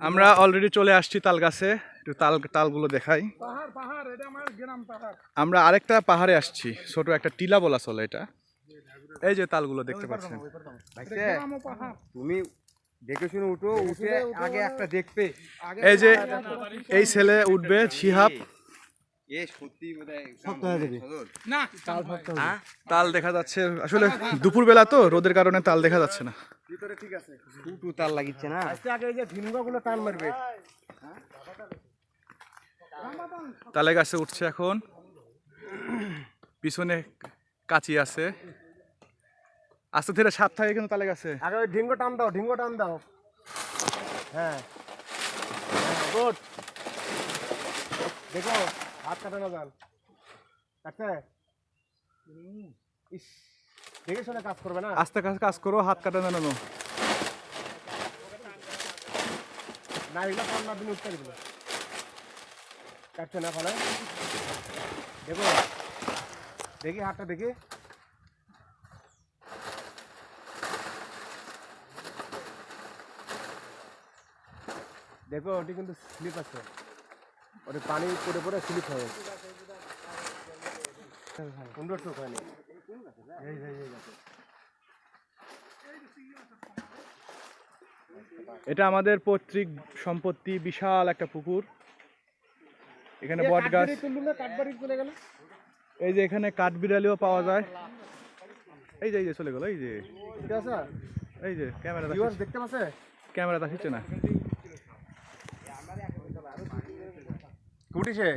আমরা অলরেডি চলে আসছি তাল গাছে একটু তাল তালগুলো দেখাই। আমার গ্রাম পাহাড়। আমরা আরেকটা পাহাড়ে আসছি। ছোট একটা টিলা বলা চলে এটা। এই যে তালগুলো দেখতে পাচ্ছেন। তুমি দেখে শুনে উঠো উঠে আগে একটা দেখবে। এই যে এই ছেলে উঠবে শিহাব। না তাল দেখা যাচ্ছে। আসলে দুপুরবেলা তো রোদের কারণে তাল দেখা যাচ্ছে না। টুটু তার লাগিচ্ছে না? আগে এই যে ভিনগা গুলো টান মারবে। তালে গাছে উঠছে এখন। পিছনে কাচি আছে। আস্তে ধীরে সাপ থাকে কিন্তু তালে গাছে। আগে ওই ঢিঙ্গো টান দাও ঢিঙ্গো টান দাও। হ্যাঁ। গুড। দেখো হাত কাটা না যান কাটছে ইস। দেখে শুনে কাজ করবে না? আস্তে কাছে কাজ করো হাত কাটা জানানো না এগুলো পান্না দিন উঠতে দিল কাটছে না ফলে? দেখো দেখি হাতটা দেখি। দেখো ওটি কিন্তু স্লিপ আছে। ওটি পানি পড়ে পড়ে স্লিপ হয়ে সুন্দর চোখ হয়নি। এই যে, এই যে। এটা আমাদের পৈতৃক সম্পত্তি বিশাল একটা পুকুর। এখানে বট গাছ। এই যে এখানে কাঠবিড়ালিও পাওয়া যায়। এই যে এই যে চলে গেল এই যে। এই যে ক্যামেরা দেখতে পাচ্ছে? ক্যামেরা দেখাচ্ছে না। কুটিছে?